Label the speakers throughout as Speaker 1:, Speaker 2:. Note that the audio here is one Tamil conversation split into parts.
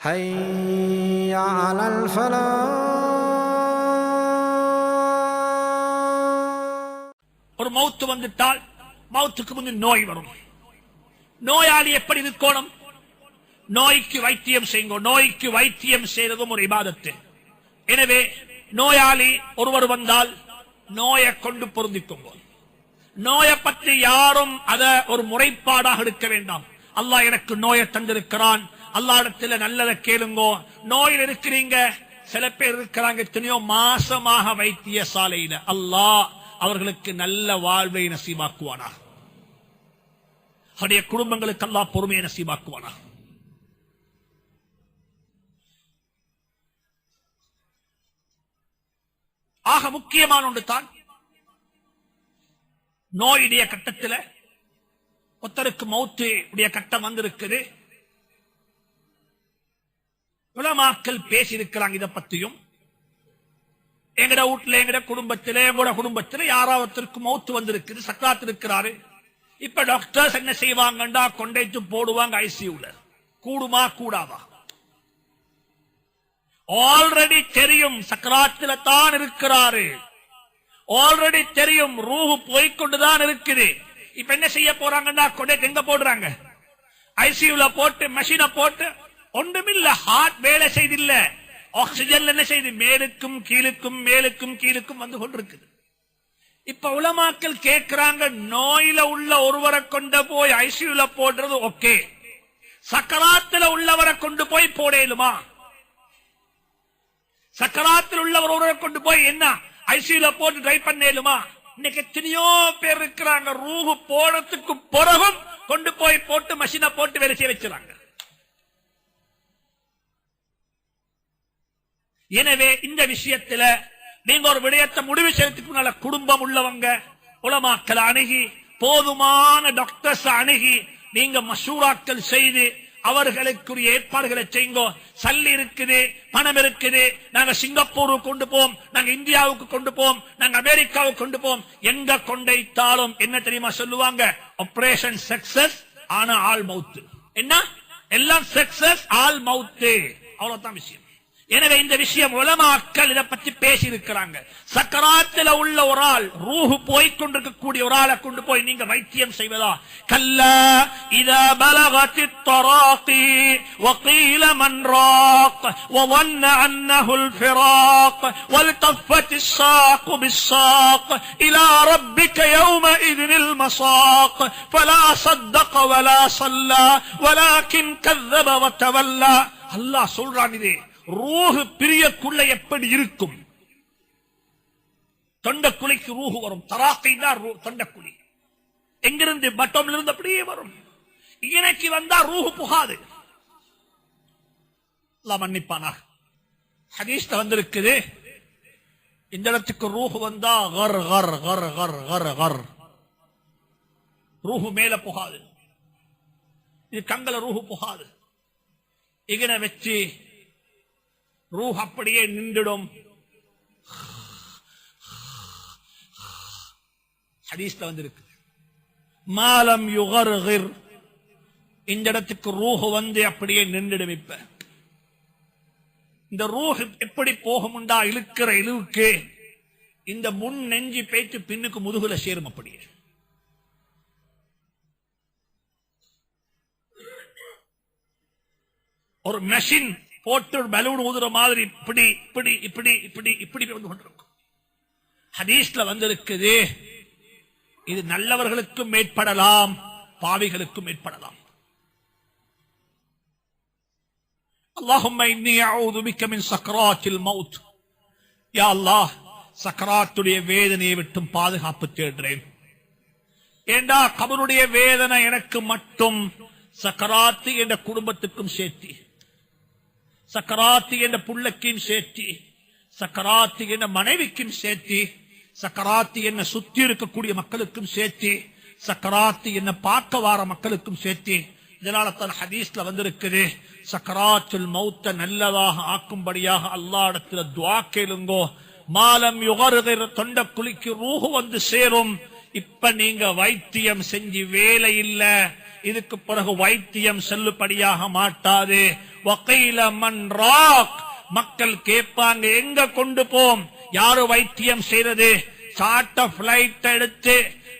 Speaker 1: حي على الفلاح
Speaker 2: ஒரு மௌத்து வந்துட்டால் மௌத்துக்கு முந்தி நோய் வரும் நோயாளி எப்படி இருக்கணும் நோய்க்கு வைத்தியம் செய்யுங்க நோய்க்கு வைத்தியம் செய்யறதும் ஒரு இபாதத்து எனவே நோயாளி ஒருவர் வந்தால் நோயை கொண்டு பொருந்திக்கோங்க நோயை பற்றி யாரும் அத ஒரு முறைப்பாடாக எடுக்க வேண்டாம் அல்லாஹ் எனக்கு நோயை தந்திருக்கிறான் அல்லாடத்துல நல்லதை கேளுங்கோ. நோயில் இருக்கிறீங்க. சில பேர் இருக்கிறாங்க எத்தனையோ மாசமாக வைத்திய சாலையில. அல்லாஹ் அவர்களுக்கு நல்ல வாழ்வை நசீமாக்குவானா அவருடைய குடும்பங்களுக்கு அல்லா பொறுமையை நசீமாக்குவானா ஆக முக்கியமான ஒன்று தான் நோயுடைய கட்டத்தில் ஒருத்தருக்கு மௌத்து உடைய கட்டம் வந்திருக்குது. உலமாக்கள் பேசி இருக்கிறாங்க இதை பத்தியும். எங்கட வீட்டுல எங்கட குடும்பத்தில எங்களோட குடும்பத்துல யாராவத்திற்கு மௌத்து வந்திருக்குது சக்காத்து இருக்கிறாரு. இப்ப டாக்டர்ஸ் என்ன செய்வாங்கண்டா கொண்டைச்சு போடுவாங்க ஐசியூல கூடுமா கூடாதா? ஆல்ரெடி தெரியும் சக்கராத்துல தான் இருக்கிறாரு. ஆல்ரெடி தெரியும் ரூஹு போய்கொண்டுதான் இருக்குது. இப்ப என்ன செய்ய போறாங்கன்னா கொண்டே எங்க போடுறாங்க? ஐசியூல போட்டு மெஷினை போட்டு ஒன்றுமில்ல ஹார்ட் வேலை செய்தில்ல. ஆக்சிஜன் என்ன செய்து? மேலுக்கும் கீழுக்கும் மேலுக்கும் கீழுக்கும் வந்து கொண்டிருக்குது. இப்ப உலமாக்கள் கேட்கிறாங்க நோயில உள்ள ஒருவரை கொண்டு போய் ஐசியூல போடுறது ஓகே. சக்கராத்துல உள்ளவரை கொண்டு போய் போடலுமா? சக்கராத்தில் உள்ளவர் ஒருவரை கொண்டு போய் என்ன? ஐசியூல போட்டு ட்ரை பண்ணலுமா? இன்னைக்கு எத்தனையோ பேர் இருக்கிறாங்க ரூஹு போனதுக்கு பிறகும் கொண்டு போய் போட்டு மஷினை போட்டு வேலை செய்ய வச்சுறாங்க. எனவே இந்த விஷயத்துல நீங்க ஒரு விடயத்தை முடிவு செய்யறதுக்கு குடும்பம் உள்ளவங்க உலமாக்கள் அணுகி போதுமான டாக்டர்ஸ் அணுகி நீங்க மசூராக்கள் செய்து அவர்களுக்குரிய ஏற்பாடுகளை செய்யுங்க. சல்லி இருக்குது பணம் இருக்குது நாங்க சிங்கப்பூருக்கு கொண்டு போவோம் நாங்க இந்தியாவுக்கு கொண்டு போவோம் நாங்க அமெரிக்காவுக்கு கொண்டு போவோம். எங்க கொண்டைத்தாலும் என்ன தெரியுமா சொல்லுவாங்க? ஆபரேஷன் சக்சஸ் ஆனா ஆள் மவுத்து. என்ன? எல்லாம் சக்சஸ் ஆள் மவுத்து. அவ்வளவுதான் விஷயம். எனவே இந்த விஷயம் உலமாக்கள் இதை பத்தி பேசி இருக்கிறாங்க சக்கராத்துல உள்ள ஒரு ஆள் ரூஹு போய் கொண்டிருக்கக்கூடிய ஒரு ஆளை கொண்டு போய் நீங்க வைத்தியம் செய்வதா கல்ல இத பலகத்தி தராக்கி وقيل من راق وظن أنه الفراق والتفت الساق بالساق إلى ربك يومئذ المساق فلا صدق ولا صلى ولكن كذب وتولى الله சொல்றான் இது ரூஹு பிரியக்குள்ள எப்படி இருக்கும்? தொண்டக்குழிக்கு ரூஹு வரும். தராக்கை தான் ரூ- தொண்டக்குழி. எங்கிருந்து பட்டம்ல இருந்து அப்படியே வரும். இணைக்கு வந்தா ரூஹு புகாது. மன்னிப்பானா? ஹதீஸ்ல வந்திருக்குது. இந்த இடத்துக்கு ரூஹு வந்தா கர் கர் கர் கர் கர் கர். ரூஹு மேல புகாது. இது கங்கல ரூஹு புகாது. இகனை வச்சு ரூஹ் அப்படியே நின்றுடும். ஹதீஸ்ல வந்திருக்கு. மாலம் யுகர் இந்த இடத்துக்கு ரூஹ் வந்து அப்படியே நின்றுடும் இப்ப. இந்த ரூஹ் எப்படி போகும்டா இழுக்கிற இழுவுக்கு இந்த முன் நெஞ்சி பேச்சு பின்னுக்கு முதுகுல சேரும் அப்படியே. ஒரு மெஷின் போட்டு பலூன் ஊதுற மாதிரி இப்படி இப்படி இப்படி இப்படி இப்படி வந்து கொண்டிருக்கும் ஹதீஸ்ல வந்திருக்குது இது நல்லவர்களுக்கும் ஏற்படலாம் பாவிகளுக்கும் ஏற்படலாம் اللهم إني أعوذ بك من سكرات الموت يا الله சக்கராத்துடைய வேதனையை விட்டும் பாதுகாப்பு தேடுறேன் ஏண்டா கபருடைய வேதனை எனக்கு மட்டும் சக்கராத்து என்ற குடும்பத்துக்கும் சேர்த்தி சக்கராத்து என்ற புள்ளக்கையும் சேர்த்தி சக்கராத்து என்ற மனைவிக்கும் சேர்த்தி சக்கராத்து என்ன சுத்தி இருக்கக்கூடிய மக்களுக்கும் சேர்த்தி சக்கராத்து என்ன பார்க்க வார மக்களுக்கும் சேர்த்தி இதனால தன் ஹதீஸ்ல வந்திருக்குது சக்கராத்துல் மௌத்த நல்லதாக ஆக்கும்படியாக அல்லாஹ்விடத்துல துவா கேளுங்கோ. மாலம் யுகருகிற தொண்ட குழிக்கு ரூஹு வந்து சேரும். இப்ப நீங்க வைத்தியம் செஞ்சு வேலை இல்ல. இதுக்கு பிறகு வைத்தியம் செல்லுபடியாக மாட்டாது. மக்கள் கேட்பாங்க எங்க கொண்டு போம்? யாரு வைத்தியம் செய்யறது சாட்ட பிளைட் எடுத்து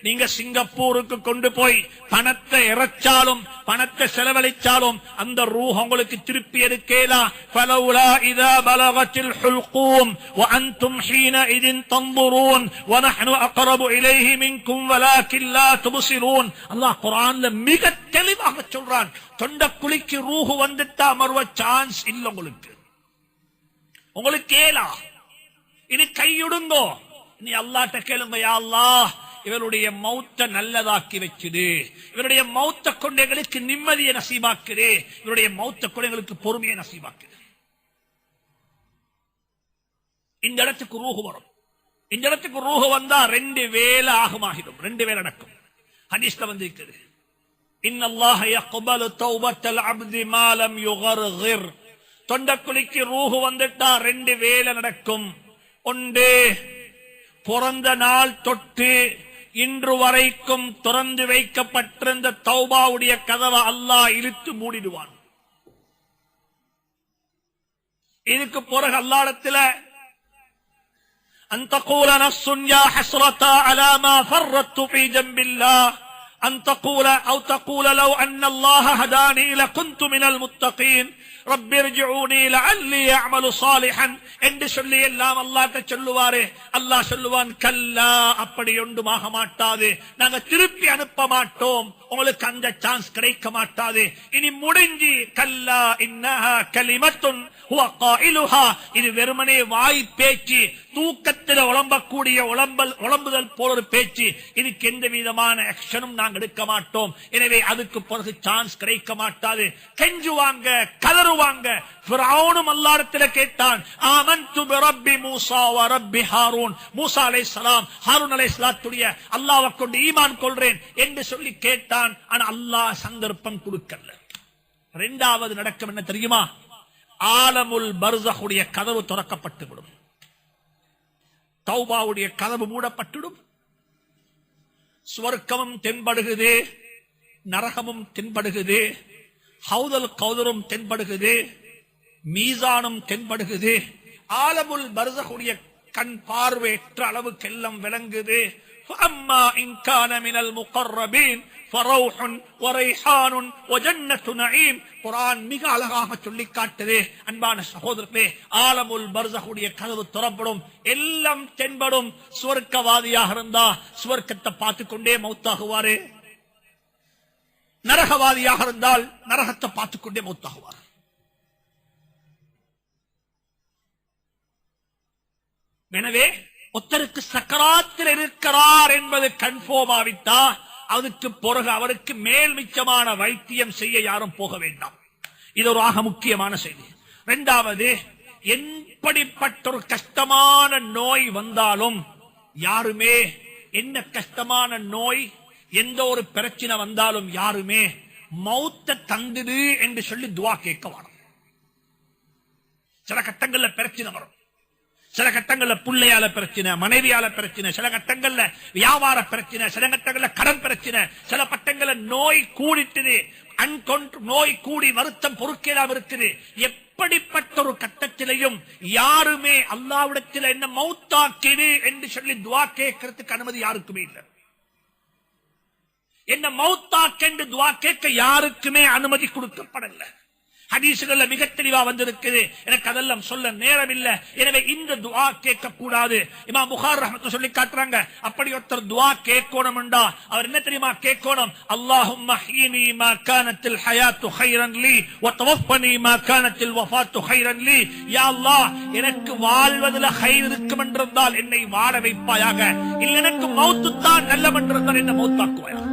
Speaker 2: நீங்க சிங்கப்பூருக்கு கொண்டு போய் பணத்தை இறைச்சாலும் பணத்தை செலவழிச்சாலும் அந்த ரூஹ் உங்களுக்கு திருப்பி எடுக்கலாம் فلولا إذا بلغت الحلقوم وأنتم حينئذ تنظرون ونحن أقرب إليه منكم ولكن لا تبصرون الله قرآن மிக தெளிவாக சொல்றான் தொண்டக்குழிக்கு ரூஹு வந்துட்டா மறுவ சான்ஸ் இல்ல உங்களுக்கு உங்களுக்கு ஏலா இது கையுடுங்கோ நீ அல்லாட்ட கேளுமையா அல்லா இவருடைய மௌத்த நல்லதாக்கி வச்சுது இவருடைய மௌத்த கொண்டைகளுக்கு நிம்மதியை நசீபாக்குது இவருடைய மௌத்த கொண்டைகளுக்கு பொறுமையை நசீபாக்குது இந்த இடத்துக்கு ரூஹு வரும். இந்த இடத்துக்கு ரூஹு வந்தா ரெண்டு வேலை ஆகுமாகிடும். ரெண்டு வேலை நடக்கும். ஹதீஸ்ல வந்து இருக்குது இன்னல்லாஹ யக்பலு தௌபத்தல் அப்தி மாலம் யுகர்கிர். தொண்டக்குழிக்கு ரூஹு வந்துட்டா ரெண்டு வேலை நடக்கும். ஒன்று பிறந்த நாள் தொட்டு இன்று வரைக்கும் திறந்து வைக்கப்பட்டிருந்த தௌபாவுடைய கதவை அல்லாஹ் இழுத்து மூடிடுவான். இதுக்கு பிறகு அல்லாடத்துல அந்த கூலன சுன்யா ஹஸ்ரதா அலாமா ஃபர்ரத்து ஃபீ أن تقول أو تقول لو أن الله هداني لكنت من المتقين رب ارجعوني لعلي أعمل صالحا என்று சொல்லி எல்லாம் அல்லாட்ட சொல்லுவாரே அல்லாஹ் சொல்லுவான் கல்லா அப்படி ஒன்றுமாக மாட்டாது நாங்க திருப்பி அனுப்ப மாட்டோம் உங்களுக்கு அந்த சான்ஸ் கிடைக்க மாட்டாது. இனி முடிஞ்சு. கல்லா இன்னஹா கலிமத்துன் இது வெறுமனே வாய் பேச்சு தூக்கத்தில் உழம்பக்கூடிய உழம்பல் உழம்புதல் போல ஒரு பேச்சு. இதுக்கு எந்த விதமான ஆக்ஷனும் நாங்க எடுக்க மாட்டோம். எனவே அதுக்கு பிறகு சான்ஸ் கிடைக்க மாட்டாது. கெஞ்சுவாங்க கதறுவாங்க. ஃபிரௌனும் அல்லாஹ்விடத்துல கேட்டான் ஆமன்து பிரப்பி மூசா வ ரப்பி ஹாரூன்? மூசா அலைஹிஸ்ஸலாம் ஹாரூன் சலாத்துடைய அல்லாஹ்வை கொண்டு ஈமான் கொள்றேன் என்று சொல்லி கேட்டான். ஆனா அல்லாஹ் சந்தர்ப்பம் கொடுக்கல. இரண்டாவது நடக்கும் என்ன தெரியுமா? ஆலமுல் பர்சகுடைய கதவு துறக்கப்பட்டுவிடும். தௌபாவுடைய கதவு மூடப்பட்டுடும் சுவர்க்கமும் தென்படுகுது நரகமும் தென்படுகுது ஹவுதல் கௌதரும் தென்படுகுது மீசானும் தென்படுகுது ஆலமுல் பர்சகுடைய கண் பார்வையற்ற அளவுக்கெல்லாம் விளங்குது فأما إن كان من المقربين فروح وريحان وجنة نعيم குரான் மிக அழகாக சொல்லி காட்டுது அன்பான சகோதரர்களே ஆலமுல் பர்சகுடைய கதவு திறப்படும் எல்லாம் தென்படும் சுவர்க்கவாதியாக இருந்தா சுவர்க்கத்தை பார்த்து கொண்டே மௌத்தாகுவாரு நரகவாதியாக இருந்தால் நரகத்தை பார்த்துக் கொண்டே மௌத்தாகுவார் எனவே ஒருத்தருக்கு சக்கராத்தில் இருக்கிறார் என்பது கன்ஃபார்ம் ஆவிட்டா அதுக்கு பிறகு அவருக்கு மேல் மிச்சமான வைத்தியம் செய்ய யாரும் போக வேண்டாம். இது ஒரு ஆக முக்கியமான செய்தி. இரண்டாவது எப்படிப்பட்ட ஒரு கஷ்டமான நோய் வந்தாலும் யாருமே என்ன கஷ்டமான நோய் எந்த ஒரு பிரச்சனை வந்தாலும் யாருமே மௌத்த தந்துடு என்று சொல்லி துவா கேட்க வரும் சில கட்டங்கள்ல பிரச்சனை வரும். சில கட்டங்கள்ல பிள்ளையால பிரச்சனை மனைவியால பிரச்சனை சில கட்டங்கள்ல வியாபார பிரச்சனை சில கட்டங்கள்ல கடன் பிரச்சனை சில பட்டங்கள்ல நோய் கூடிட்டுது. அன்கொன்று நோய் கூடி வருத்தம் பொறுக்கலாம் இருக்குது. எப்படிப்பட்ட ஒரு கட்டத்திலையும் யாருமே அல்லாவிடத்தில் என்ன மௌத்தாக்கிடு என்று சொல்லி துவா கேட்கறதுக்கு அனுமதி யாருக்குமே இல்லை. என்ன மௌத்தாக்கென்று துவா கேட்க யாருக்குமே அனுமதி கொடுக்கப்படலை. ஹதீசுகள்ல மிக தெளிவா வந்திருக்குது. எனக்கு அதெல்லாம் சொல்ல நேரம் இல்ல எனவே இந்த துவா கேட்க கூடாது இமா புகார் ரஹமத்து சொல்லி காட்டுறாங்க. அப்படி ஒருத்தர் துவா கேட்கணும் அவர் என்ன தெரியுமா கேட்கணும்? அல்லாஹும் மஹீனி மா கானத்தில் ஹயாத்து ஹைரன் லி வ மா கானத்தில் வஃபாத்து ஹைரன் லி. யா அல்லாஹ் எனக்கு வாழ்வதில் ஹைர் இருக்கும் என்றிருந்தால் என்னை வாழ வைப்பாயாக. இல்லை எனக்கு மௌத்து தான் நல்லம் என்றிருந்தால் என்ன மௌத்தாக்குவாயாக